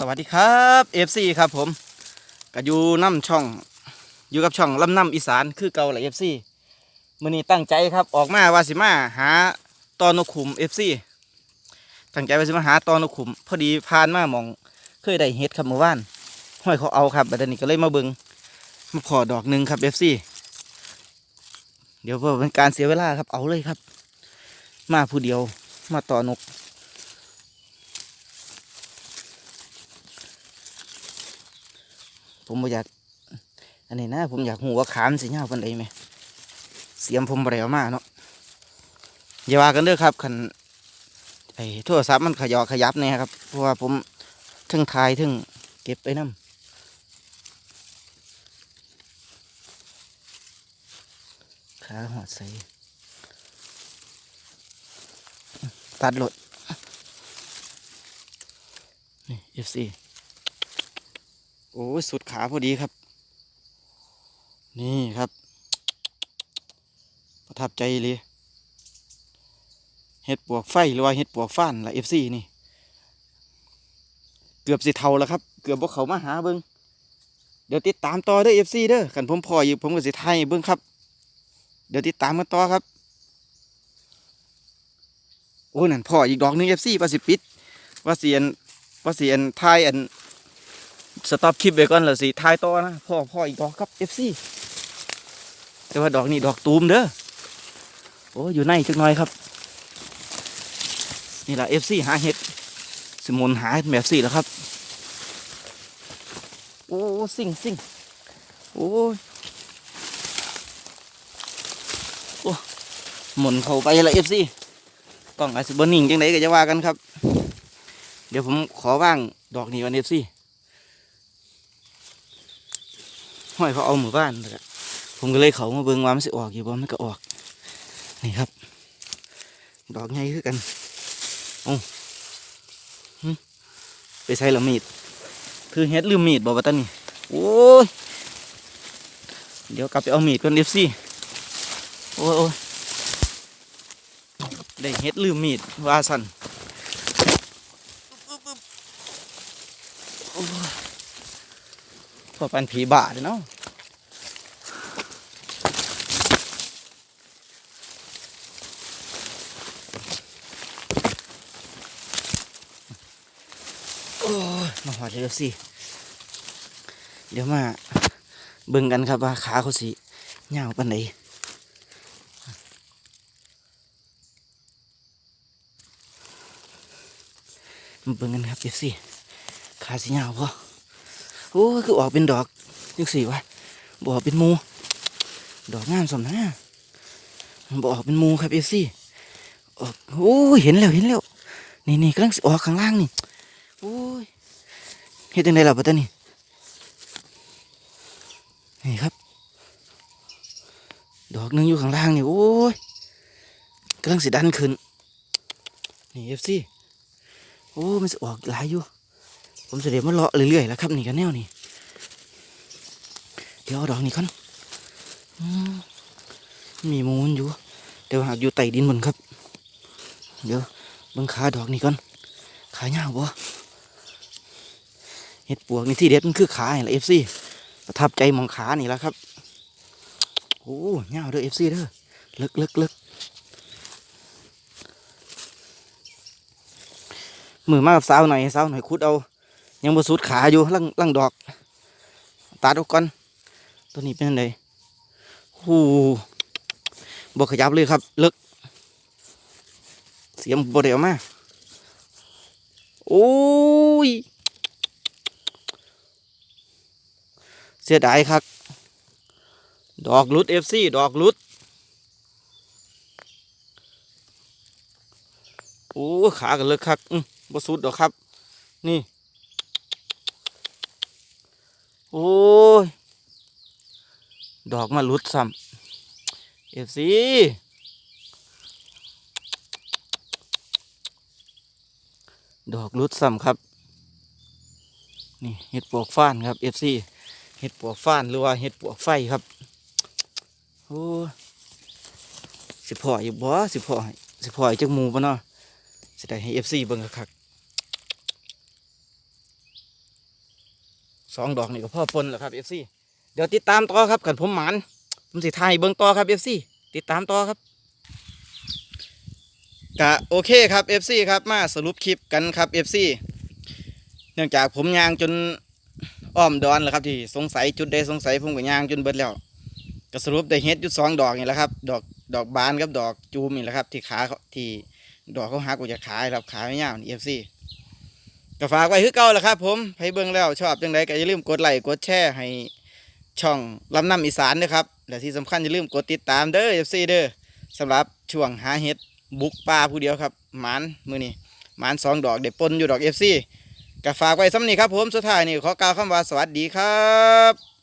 สวัสดีครับ FC ครับผมก็อยู่น้ำช่อง อยู่กับช่องลำน้ำอีสานคือเก่าแหละ FC มื้อนี้ตั้งใจครับออกมาวาสิมาหาตอนนกขุม FC ตั้งใจวาสิมาหาตอนนกขุม พอดีผ่านมามองเคยได้เฮ็ดครับเมื่อวานห้อยเขาเอาครับบัดนี้ก็เลยมาเบิงมาขอดอกหนึ่งครับ FC เดี๋ยวเพื่อเป็นการเสียเวลาครับเอาเลยครับ มาผู้เดียวมาต่อนก ผมบ่อยาก อันนี้นะ ผมอยากหูว่าขามนสิยาวปันใดไหมเสียมผมบ่ได้เอามาเนาะอย่าว่ากันเด้อครับคันไอ้โทรศัพท์มันขยอขยับเนี่ยครับ เพราะว่าผมทึงทายทึงเก็บไปน้ำขาหอดใส่ตัดรถนี่ FC โอ้สุดขาพอดีครับ นี่ครับ ประทับใจเลยเห็ดปวกไฟหรือว่าเห็ดปวกฟ้านละเอฟซีนี่ เกือบสิเท่าแล้วครับ เกือบพวกเขามาหาเบิงเดี๋ยวติดตามต่อเด้อเอฟซีเด้อขันผมพออยู่ผมก็สิไทยเบิงครับ เดี๋ยวติดตามกันต่อครับ โอ้นั่นพ่ออีกดอกหนึงเอฟซีว่าสิปิดว่าเสียนว่าเสียนไทยอัน สต็อปคลิปไว้ก่อนเหรอสิท้ายต่อนะพ่อพ่ออีกดอกครับ FC แต่ว่าดอกนี้ดอกตูมเด้อโอ้อยู่ในจักหน่อยครับ นี่แหละ FC หาเห็ดสมุนหาเห็ดแบบสี่แล้วครับ โอ้สิ่งสิ่งโอ้ยโอ้หมุนเข้าไปละ FC กล้องอาจจะบนิ่งจังไดก็จะว่ากันครับ เดี๋ยวผมขอว่างดอกนี้วัน FC ห้อยเขาเอาหมู่บ้านเลยผมก็เลยเขามาเบิ่งว่ามันสิออกอยู่บ่มันก็ออกนี่ครับ ดอกใหญ่คือกันโอ้หึไปใส่ละมีดคือเฮ็ดลืมมีดบอกว่าตานี่โอ้ยเดี๋ยวกลับไปเอามีดก่อนเอฟซีโอ้ยโอ้ยได้เฮ็ดลืมมีดว่าสันโอ้ย พอเป็นผีบาเลยเนาะโอ้มาหอดเร็วสิ เดี๋ยวมาเบิ่งกันครับว่าขาเขาสิยาวปานไหนมาเบิ่งกันครับเดี๋ยวสิขาสิยาวพอ อ้คือออกเป็นดอกยังสี่วะบออกเป็นมู ดอกงามสมนะบออกเป็นมูครับเอซี่ออกโอ้เห็นแล้วเห็นแล้วนี่นี่กำลังสิออกข้างล่างนี่โอ้ยเฮ็ดยังไงล่ะปะตานี่นี่ครับ ดอกหนึงอยู่ข้างล่างนี่โอ้ยกำลังสิดันขึ้นนี่เอฟซีโอ้มันสิออกหลายอยู่ ผมจะเดี๋ยวมาเลาะเรื่อยๆแล้วครับนี่กันแนวนี่เดี๋ยวเอาดอกนี้ก่อนมีมูลอยู่แต่ว่าอยู่ใต้ดินหมดครับ เดี๋ยวบังขาดอกนี้ก่อนขาเงาวบ่เห็ดปวกนี่ที่เด็ดมันคือขาไงล่ะเอฟซีประทับใจมองขานี่แล้วครับโอ้เงาวเด้อเอฟซีเด้อลิกลิกลิกมือมากับสาวหน่อยสาวหน่อยคุดเอา ยังบ่สุดขาอยู่ลังลังดอกตัดออกก่อน ตัวนี้เป็นไงหูบกขยับเลยครับ เลิก เสียงบเดียวมา โอ้ย เสียดายครับ ดอกลุดเอฟซีดอกลุด โอ้ขากันเลิกครับอืมบ่สุดดอกครับ นี่ โอ้ย ดอกมาลุดซ้ำเอฟซีดอกลุดซ้ำครับ นี่เห็ดปวกฟ้านครับเอฟซีเห็ดปวกฟ้านหรือว่าเห็ดปวกไฟครับ โอ้ยสิพ่ออยู่บ่สิพ่อสิพ่อจักหมูปะเนาะสิได้ให้เอฟซีเบิ่งคัก สองดอกนี่ก็พ่อปนแล้วครับเอฟซีเดี๋ยวติดตามต่อครับกันผมหมานผมสิทายเบิ่งต่อครับเอฟซีติดตามต่อครับกะโอเคครับเอฟซีครับมาสรุปคลิปกันครับเอฟซีเนื่องจากผมยางจนอ้อมดอนแล้วครับที่สงสัยจุดใดสงสัยผมก็ยางจนเบิดแล้วก็สรุปได้เฮ็ดอยู่สองดอกนี่แหละครับ ดอกดอกบานกับดอกจูมนี่แหละครับ ที่ขาเขาที่ดอกเขาหักออกจากขาครับขาไม่ยาวนี่เอฟซี ก็ฝากไว้คือเก่าแหละครับผมให้เบิ่งแล้วชอบจังไดก็อย่าลืมกดไลค์กดแชร์ให้ช่องลำน้ำอีสานนะครับและที่สำคัญอย่าลืมกดติดตามเด้อ FC เด้อสำหรับช่วงหาเห็ดบุกป่าผู้เดียวครับหมานมือนี่หมานสองดอกเด็ดปนอยู่ดอก FC ก็ฝากไว้สำนี้ครับผมสุดท้ายนี่ขอกล่าวคำว่าสวัสดีครับ